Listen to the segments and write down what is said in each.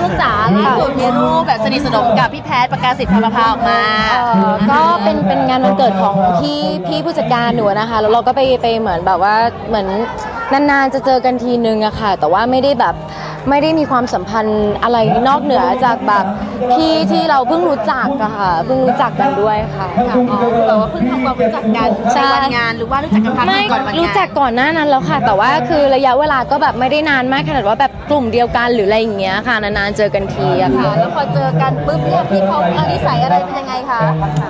ลูกจ๋าล่าสุดมีรูปแบบสนิทสนมกับพี่แพทย์ประกาศสิทธิ์พรพาออกมาเอ่อก็เป็นเป็นงานวันเกิดของพี่พี่ผู้จัดการหนูนะคะ แล้วเราก็ไปไปเหมือนแบบว่าเหมือนนานๆจะเจอกันทีนึงอะค่ะ แต่ว่าไม่ได้แบบ ไม่ได้มีความสัมพันธ์อะไรนอกเหนือจากแบบพี่ที่เราเพิ่งรู้จักอะค่ะเพิ่งรู้จักกันด้วยค่ะ ค่ะอ๋อแต่ว่าเพิ่งทำความรู้จักกันใช่ ในวันงานหรือว่ารู้จักกันพักหไม่นึ่งก่อนวันงานรู้จักก่อนหน้านั้นแล้วค่ะ แต่ว่าคือระยะเวลาก็แบบไม่ได้นานมากขนาดว่าแบบกลุ่มเดียวกันหรืออะไรอย่างเงี้ยค่ะนานๆเจอกันทีอะค่ะ ค่ะ แล้วพอเจอกันปุ๊บเนี่ยพี่เขาเออนิสัยอะไรเป็นยังไงคะ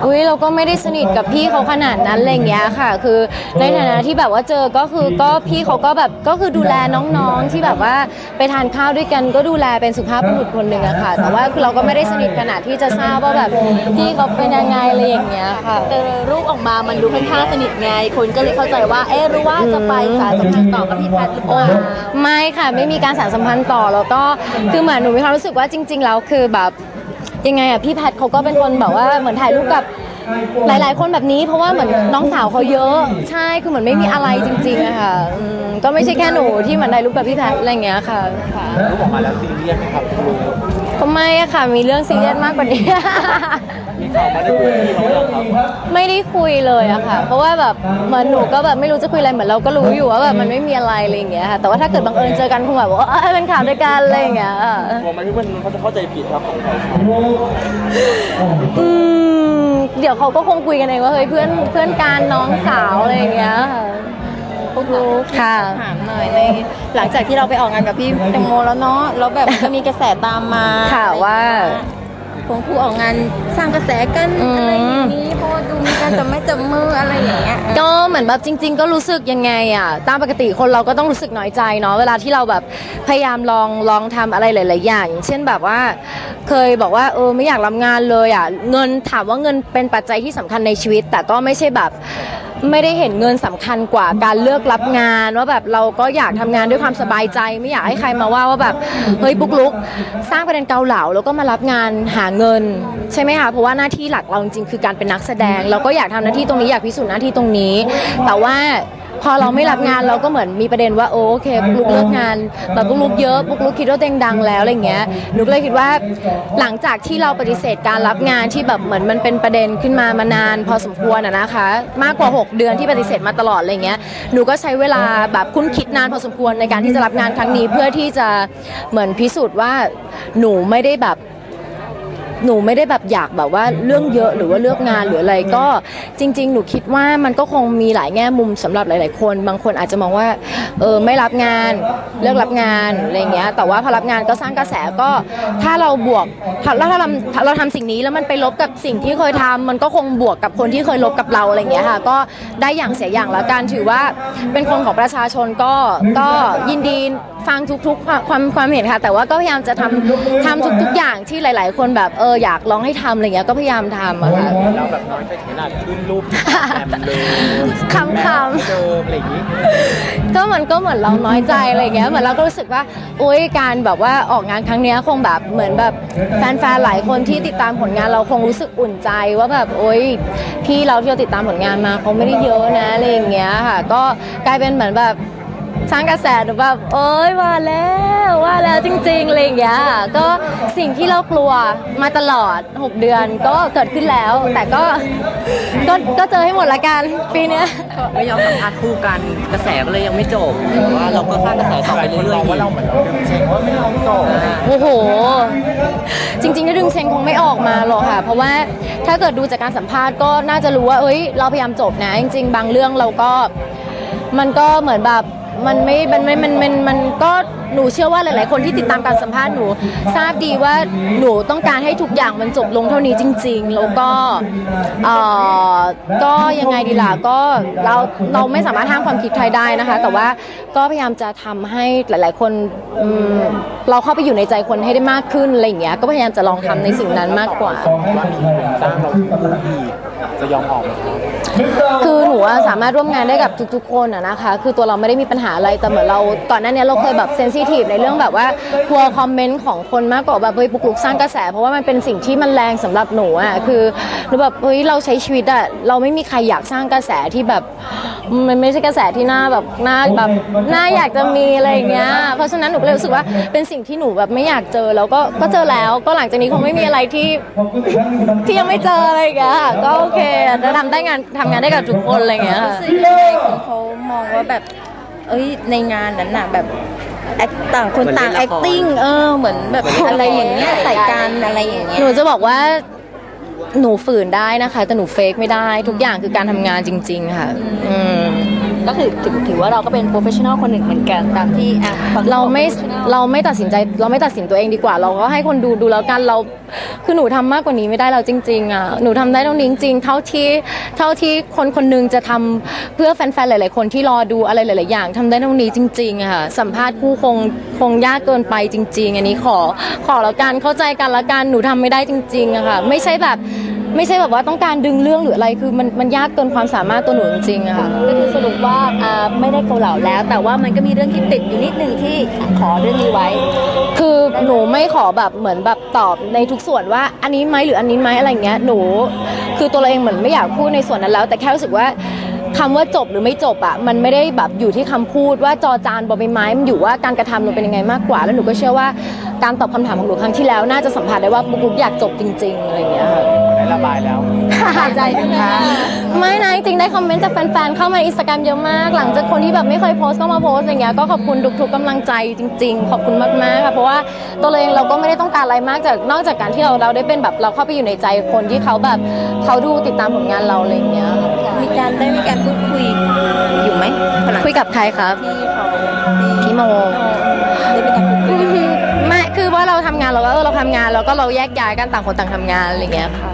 อุ้ยเราก็ไม่ได้สนิทกับพี่เขาขนาดนั้นอะไรอย่างเงี้ยค่ะ คือในฐานะที่แบบว่าเจอก็คือก็พี่เขาก็แบบก็คือดูแลน้องๆที่แบบว่าไปทานข้าวด้วยกันก็ดูแลเป็นสุภาพบุรุษคนหนึ่งอะค่ะ แต่ว่าคือเราก็ไม่ได้สนิทขนาดที่จะทราบว่าแบบพี่เขาเป็นยังไงอะไรอย่างเงี้ยค่ะเออรูปออกมามันดูค่อนข้างสนิทไง คนก็เลยเข้าใจว่า เอ๊ะหรู้ว่าจะไปสายสัมพันธ์ต่อกับพี่แพทย์หรือเปล่าไม่ค่ะไม่มีการสานสัมพันธ์ต่อแล้วก็คือเหมือนหนูมีความรู้สึกว่าจริง ๆ แล้วคือแบบยังไงอะพี่แพทเขาก็เป็นคนแบบว่าเหมือนถ่ายรูปกับ หลาย ๆ คนแบบนี้เพราะว่าเหมือนน้องสาวเขาเยอะ ใช่คือเหมือนไม่มีอะไรจริงๆอะค่ะอืมก็ไม่ใช่แค่หนูที่เหมือนถ่ายรูปกับพี่แพทอะไรอย่างเงี้ยค่ะค่ะ รูปออกมาแล้วซีเรียสไหมครับครูก็ไม่อะค่ะ มีเรื่องซีเรียสมากกว่านี้ มีข่าวมาได้คุยกับพี่เขาแล้วครับไม่ได้คุยเลยอะค่ะ เพราะว่าแบบเหมือนหนูก็แบบไม่รู้จะคุยอะไรเหมือนเราก็รู้อยู่ว่าแบบมันไม่มีอะไรอะไรอย่างเงี้ยค่ะ แต่ว่าถ้าเกิดบังเอิญเจอกันคงแบบว่าเออเป็นข่าวด้วยกันอะไรอย่างเงี้ยค่ะกลัวไหมที่เพื่อนเขาจะเข้าใจผิดครับของเขาอืม เดี๋ยวเขาก็คงคุยกันเองว่าเฮ้ยเพื่อนเพื่อนการน้องสาวอะไรอย่างเงี้ยค่ะพวกรู้ค่ะ ถามหน่อยในหลังจากที่เราไปออกงานกับพี่แตงโมแล้วเนาะแล้วแบบจะมีกระแสตามมาค่ะว่าคง ผู้ออกงานสร้างกระแสกันอืมอะไรอย่างนี้เพราะว่าดูมีการจับไม่จับมืออะไรอย่างเงี้ยก็เหมือนแบบจริง ๆ ก็รู้สึกยังไงอะตามปกติคนเราก็ต้องรู้สึกน้อยใจเนาะเวลาที่เราแบบพยายามลองลองทำอะไรหลายๆอย่างอย่าง เช่นแบบว่า เคยบอกว่าเออไม่อยากรับงานเลยอะเงินถามว่าเงินเป็นปัจจัยที่สำคัญในชีวิต แต่ก็ไม่ใช่แบบ ไม่ได้เห็นเงินสำคัญกว่าการเลือกรับงานว่าแบบเราก็อยากทำงานด้วยความสบายใจ ไม่อยากให้ใครมาว่าว่าแบบเฮ้ยบุกลุก สร้างประเด็นเกาเหลาแล้วก็มารับงานหาเงิน ใช่ไหมคะเพราะว่าหน้าที่หลักเราจริงๆคือการเป็นนักแสดง เราก็อยากทำหน้าที่ตรงนี้อยากพิสูจน์หน้าที่ตรงนี้ แต่ว่า พอเราไม่รับงานเราก็เหมือนมีประเด็นว่าโอเคบุกลุกเลิกงานแบบบุกลุกเยอะบุกลุกคิดว่าตัวเองดังแล้วอะไรเงี้ยหนูก็เลยคิดว่าหลังจากที่เราปฏิเสธการรับงานที่แบบเหมือนมันเป็นประเด็นขึ้นมามานาน พอสมควรอะนะคะ มากกว่า 6 เดือนที่ปฏิเสธมาตลอดอะไรเงี้ยหนูก็ใช้เวลาแบบคุ้นคิดนานพอสมควรในการที่จะรับงานครั้งนี้เพื่อที่จะเหมือนพิสูจน์ว่าหนูไม่ได้แบบ หนูไม่ได้แบบอยากแบบว่าเรื่องเยอะหรือว่าเลือกงานหรืออะไรก็จริง ๆ หนูคิดว่ามันก็คงมีหลายแง่มุมสำหรับหลาย ๆ คน บางคนอาจจะมองว่าเออไม่รับงานเลิกรับงานอะไรเงี้ยแต่ว่าพอรับงานก็สร้างกระแสก็ถ้าเราบวกแล้วถ้าเราเราทำสิ่งนี้แล้วมันไปลบกับสิ่งที่เคยทำมันก็คงบวกกับคนที่เคยลบกับเราอะไรเงี้ยค่ะก็ได้อย่างเสียอย่างแล้วกันถือว่าเป็นคนของประชาชนก็ก็ยินดีฟังทุกๆความความความเห็นค่ะ แต่ว่าก็พยายามจะทำทำทุก ๆ อย่างที่หลาย ๆ คนแบบเอออยากลองให้ทำอะไรเงี้ยก็พยายามทำอะค่ะ เราแบบน้อยใจถึงขนาดขึ้นรูปแอมเลยคำคำเดิมอะไรอย่างนี้ก็มันก็เหมือนเราน้อยใจอะไรเงี้ยเหมือนเราก็รู้สึกว่าโอ๊ยการแบบว่าออกงานครั้งเนี้ยคงแบบเหมือนแบบแฟนๆหลายคนที่ติดตามผลงานเราคงรู้สึกอุ่นใจว่าแบบโอ๊ยพี่เราที่เราติดตามผลงานมาเขาไม่ได้เยอะนะอะไรอย่างเงี้ยค่ะ ก็กลายเป็นเหมือนแบบ สร้างกระแสหนูแบบโอ๊ยว่าแล้วว่าแล้วจริงๆอะไรอย่างเงี้ยก็สิ่งที่เรากลัวมาตลอด 6 เดือนก็เกิดขึ้นแล้ว แต่ก็ก็ก็เจอให้หมดละกันปีเนี้ย ไม่ยอมสัมภาษณ์คู่กันกระแสก็เลยยังไม่จบแต่ว่าเราก็สร้างกระแสต่อไปเรื่อยๆว่าเราเหมือนเราดึงเช็งว่าไม่เอาจบโอ้โห จริงๆถ้าดึงเชงคงไม่ออกมาหรอกค่ะ เพราะว่าถ้าเกิดดูจากการสัมภาษณ์ก็น่าจะรู้ว่า เอ้ย เราพยายามจบนะ จริง ๆ บางเรื่องเราก็ มันก็เหมือนแบบ มันไม่ มันไม่ มัน มัน มันก็หนูเชื่อว่าหลาย ๆ คนที่ติดตามการสัมภาษณ์หนูทราบดีว่าหนูต้องการให้ทุกอย่างมันจบลงเท่านี้จริง ๆ แล้วก็เอ่อก็ยังไงดีล่ะก็เราเราไม่สามารถห้ามความคิดใครได้นะคะ แต่ว่าก็พยายามจะทำให้หลาย ๆ คนอืมเราเข้าไปอยู่ในใจคนให้ได้มากขึ้นอะไรอย่างเงี้ยก็พยายามจะลองทำในสิ่งนั้นมากกว่า ว่ามีคนจ้างเราอีก จะยอมออกไหมครับคือหนูอะสามารถร่วมงานได้กับทุกๆ คนอะนะคะ คือตัวเราไม่ได้มีปัญหาอะไร แต่เหมือนเราก่อนหน้านี้เราเคยแบบเซนซิทีฟในเรื่องแบบว่ากลัวคอมเมนต์ของคนมากกว่าแบบเฮ้ยปุกลุกสร้างกระแส เพราะว่ามันเป็นสิ่งที่มันแรงสำหรับหนูอะคือหนูแบบเฮ้ยเราใช้ชีวิตอะเราไม่มีใครอยากสร้างกระแสที่แบบ มันไม่ใช่กระแสที่น่าแบบน่าแบบน่าอยากจะมีอะไรอย่างเงี้ย เพราะฉะนั้นหนูก็เลยรู้สึกว่าเป็นสิ่งที่หนูแบบไม่อยากเจอแล้วก็ก็เจอแล้วก็หลังจากนี้คงไม่มีอะไรที่ที่ยังไม่เจออะไรอย่างเงี้ยค่ะก็โอเคจะทำได้งานทำงานได้กับทุกคนอะไรอย่างเงี้ยค่ะรู้สึกยังไงคนเขามองว่าแบบ เอ้ยในงานนั้นน่ะแบบ act ต่างคนต่างเหมือนเล่นละคร acting เออเหมือนแบบอะไรอย่างเงี้ยใส่กันอะไรอย่างเงี้ย หนูจะบอกว่า หนูฝืนได้นะคะ แต่หนูเฟกไม่ได้ทุกอย่างคือการทำงานจริง ๆ ค่ะ อืม ก็คือถือถือว่าเราก็เป็นโปรเฟชชั่นอลคนหนึ่งเหมือนกันตามที่อะฝั่งเราไม่ professional เราไม่ตัดสินใจเราไม่ตัดสินตัวเองดีกว่า เราก็ให้คนดูดูแล้วกันเราคือหนูทำมากกว่านี้ไม่ได้แล้วจริงๆอะหนูทำได้เท่านี้จริงๆเท่าที่เท่าที่คนคนหนึงจะทำเพื่อแฟนๆหลาย ๆ คนที่รอดูอะไรหลาย ๆ อย่างทำได้เท่านี้จริงๆอะค่ะสัมภาษณ์คู่คงคงยากเกินไปจริง ๆ อันนี้ขอขอแล้วกันเข้าใจกันแล้วกันหนูทำไม่ได้จริงๆอะค่ะไม่ใช่แบบ ไม่ใช่แบบว่าต้องการดึงเรื่องหรืออะไรคือมันมันยากเกินความสามารถตัวหนูจริงๆอะค่ะ ก็คือสรุปว่าอ่าไม่ได้เกาเหลาแล้ว แต่ว่ามันก็มีเรื่องที่ติดอยู่นิดนึงที่ขอเรื่องนี้ไว้ คือหนูไม่ขอแบบเหมือนแบบตอบในทุกส่วนว่าอันนี้ไหมหรืออันนี้ไหมอะไรเงี้ยหนู คือตัวเราเองเหมือนไม่อยากพูดในส่วนนั้นแล้ว แต่แค่รู้สึกว่าคำว่าจบหรือไม่จบอะมันไม่ได้แบบอยู่ที่คำพูดว่าจอจานบอใบไม้มันอยู่ว่าการกระทำหนูเป็นยังไงมากกว่า แล้วหนูก็เชื่อว่าการตอบคำถามของหนูครั้งที่แล้ว น่าจะสัมผัสได้ว่าบุ๊กอยากจบจริงๆอะไรเงี้ยค่ะได้ระบายแล้วหายใจกันค่ะไม่นะจริงๆได้คอมเมนต์จากแฟนๆเข้ามาอินสตาแกรมเยอะมาก หลังจากคนที่แบบไม่เคยโพสต์ก็มาโพสต์อย่างเงี้ยก็ขอบคุณทุกๆกำลังใจจริง ๆ ขอบคุณมากๆค่ะเพราะว่าตัวเราเองเราก็ไม่ได้ต้องการอะไรมากจากนอกจากการที่เราเราได้เป็นแบบเราเข้าไปอยู่ในใจคนที่เขาแบบเขาดูติดตามผลงานเราอะไรอย่างเงี้ยค่ะมีการได้มีการพูดคุยอยู่ไหมพอหลังคุยกับใครครับที่เขาพี่โมได้มีการพูดคุยไม่คือว่าเราทำงานเราก็เออเราทำงานแล้วก็เราแยกย้ายกันต่างคนต่างทำงานอะไรอย่างเงี้ยค่ะ